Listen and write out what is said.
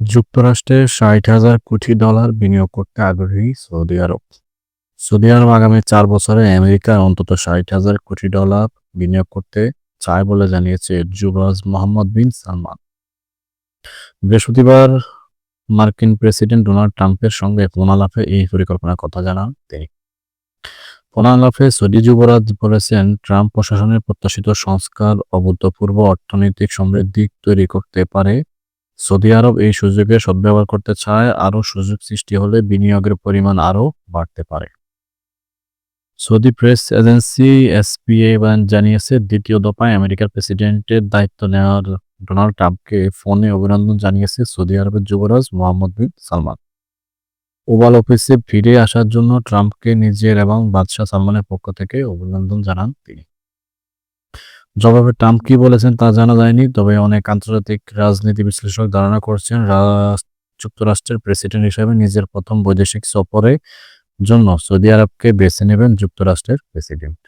যুক্তরাষ্ট্রে ষাট হাজার কোটি ডলার বিনিয়োগ করতে আগ্রহী সৌদি আরব। সৌদি আরব আগামী চার বছরে আমেরিকায় অন্তত ষাট হাজার কোটি ডলার বিনিয়োগ করতে চায় বলে জানিয়েছে যুবরাজ মোহাম্মদ বিন সালমান। বৃহস্পতিবার মার্কিন প্রেসিডেন্ট ডোনাল্ড ট্রাম্পের সঙ্গে ফোন আলাপে এই পরিকল্পনার কথা জানান তিনি। ফোন আলাপে সৌদি যুবরাজ বলেছেন, ট্রাম্প প্রশাসনের প্রত্যাশিত সংস্কার অভূতপূর্ব অর্থনৈতিক সমৃদ্ধি তৈরি করতে পারে সৌদি আরব এই সুযোগে সদ্ব্যবহার করতে চায়, আরও সুযোগ সৃষ্টি হলে বিনিয়োগের পরিমাণ আরও বাড়তে পারে। সৌদি প্রেস এজেন্সি এসপিএ জানিয়েছে, দ্বিতীয় দফায় আমেরিকার প্রেসিডেন্টের দায়িত্ব নেওয়ার ডোনাল্ড ট্রাম্পকে ফোনে অভিনন্দন জানিয়েছে সৌদি আরবের যুবরাজ মোহাম্মদ বিন সালমান। ওভাল অফিসে ফিরে আসার জন্য ট্রাম্পকে নিজের এবং বাদশাহ সালমানের পক্ষ থেকে অভিনন্দন জানান তিনি। জবাবে ট্রাম্প কি বলেছেন তা জানা যায়নি, তবে অনেক আন্তর্জাতিক রাজনীতি বিশ্লেষক ধারণা করছেন যুক্তরাষ্ট্রের প্রেসিডেন্ট হিসেবে নিজের প্রথম বৈদেশিক সফরে জন্য সৌদি আরবকে বেছে নেবেন যুক্তরাষ্ট্রের প্রেসিডেন্ট।